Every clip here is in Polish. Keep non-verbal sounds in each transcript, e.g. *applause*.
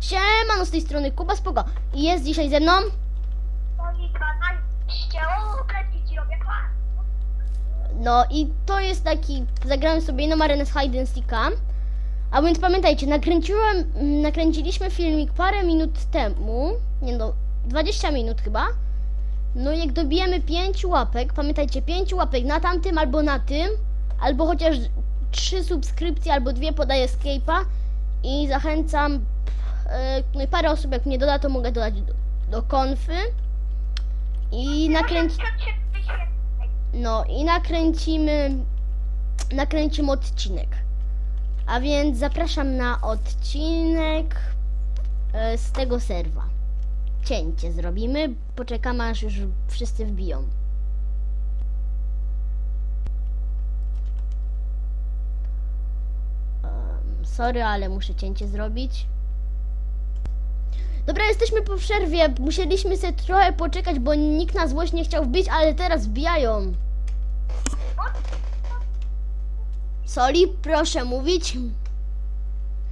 Siemano, z tej strony Kuba Spoko. I jest dzisiaj ze mną... Oni 12, o, plecy ci robię, ha! No i to jest taki... Zagrałem sobie inną arenę z Hide and Seeka. A więc pamiętajcie, nakręciłem... Nakręciliśmy filmik parę minut temu. Nie no, 20 minut chyba. No i jak dobijemy 5 łapek, pamiętajcie, 5 łapek na tamtym albo na tym, albo chociaż 3 subskrypcje albo dwie podaję Escape'a i zachęcam i parę osób jak mnie doda, to mogę dodać do, do konfy i nakręci... Może się wyświetlać. No i nakręcimy nakręcimy odcinek. A więc zapraszam na odcinek e, z tego serwa. Cięcie zrobimy, poczekamy aż już wszyscy wbiją. Sorry, ale muszę cięcie zrobić. Dobra, jesteśmy po przerwie. Musieliśmy sobie trochę poczekać, bo nikt na złość nie chciał wbić, ale teraz wbijają. Soli, proszę mówić.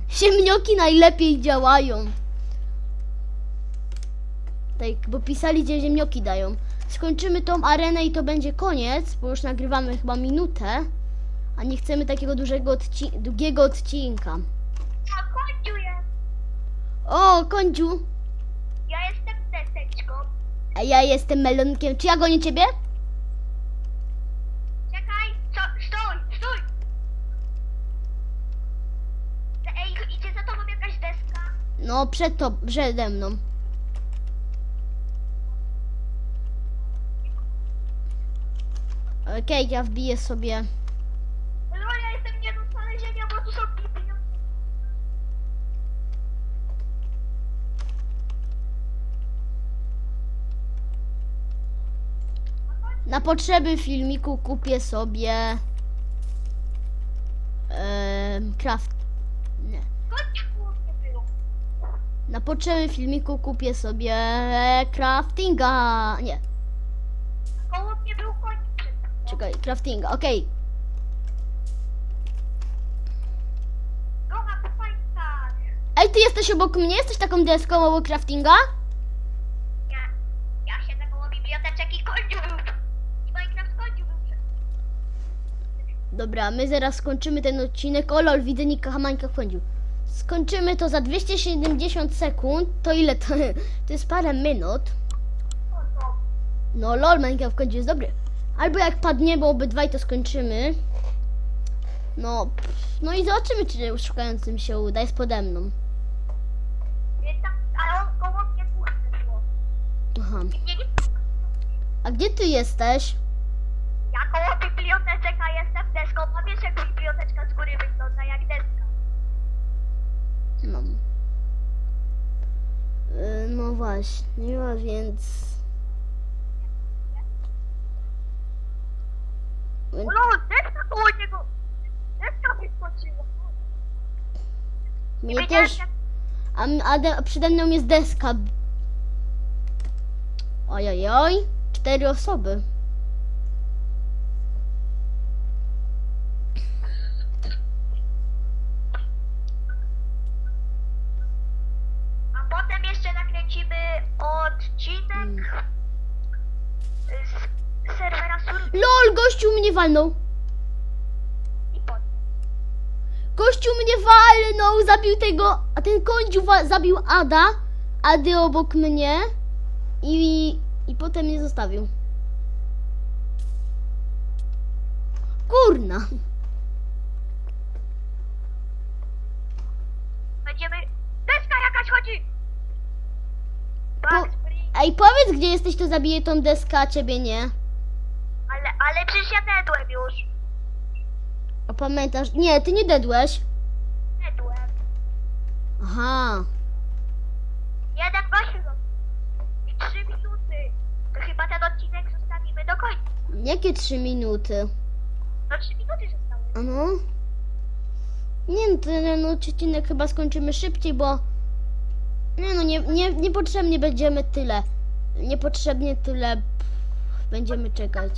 Siemnioki najlepiej działają. Tak, bo pisali, gdzie ziemnioki dają. Skończymy tą arenę i to będzie koniec, bo już nagrywamy chyba minutę. A nie chcemy takiego dużego odci- długiego odcinka. O, kądziu, Ja jestem deseczką. a ja jestem melonkiem. Czy ja gonię ciebie? Czekaj, co? Stój, stój! Ej, idzie za tobą jakaś deska. No, przed to, przede mną. Okej, ja wbiję sobie. No ja jestem nie do znalezienia, bo tu są biblioteki. Na potrzeby filmiku kupię sobie. em, craft. Nie. Na potrzeby filmiku kupię sobie craftinga. Nie, Koło mnie był koń przed chwilą. czekaj, craftinga, okej. Fajka. Ej, ty jesteś obok mnie? Jesteś taką deską obok craftinga? Ja, ja siedzę koło biblioteczek i końcu był. I Minecraft końcu był przed Dobra, my zaraz skończymy ten odcinek. O lol, widzę Nika Hamańka wchodził. Skończymy to za 270 sekund. To ile to? *laughs* To jest parę minut. No lol, Minecraft w końcu jest dobry. Albo jak padnie, bo obydwaj to skończymy. No, pff, no i zobaczymy, czy szukającym się uda. Jest pode mną. Aha. A gdzie ty jesteś? Ja koło biblioteczka jestem deską, a wiesz jak biblioteczka z góry wygląda jak deska. No. Yy, No właśnie, a więc... Więc- No, deska koło niego. Deska wyskoczyła. Mnie wiedziałem, też... A, a, de, a przede mną jest deska. Ojojoj. Cztery osoby. A potem jeszcze nakręcimy odcinek z serwera Sur LOL, gościu mnie walnął. i potem. Gościu mnie walnął, zabił tego, a ten kądziu zabił Ada, Ady obok mnie i, i potem mnie zostawił. Kurna. Będziemy... Deska jakaś chodzi! Po-. Ej, powiedz gdzie jesteś, to zabiję tą deskę, a ciebie nie. Ale, ale przecież ja dedłem już. A pamiętasz? Nie, ty nie dedłeś. Dedłem. Aha. Jeden gościu został. I trzy minuty. To chyba ten odcinek zostawimy do końca. Jakie trzy minuty? No trzy minuty zostały. A no. Nie no, ten odcinek chyba skończymy szybciej, bo... Nie no, nie, nie, niepotrzebnie będziemy tyle. Niepotrzebnie tyle pff, będziemy czekać.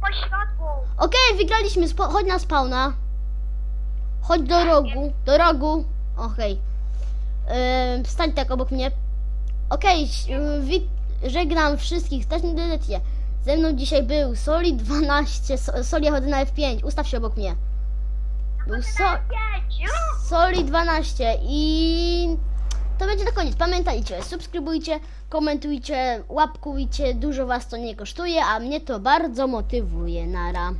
Po światłu. Okej, wygraliśmy, spo- chodź na spawna. Chodź do rogu, do rogu. Okej. E, stań tak obok mnie. Okej, okay, żegnam wszystkich, też nie decyzję. Ze mną dzisiaj był Soli 12, So- Soli chodzę na F5, ustaw się obok mnie. Był so, Pięć! Soli 12 i to będzie na koniec. Pamiętajcie, subskrybujcie, komentujcie, łapkujcie, dużo was to nie kosztuje, a mnie to bardzo motywuje. Nara.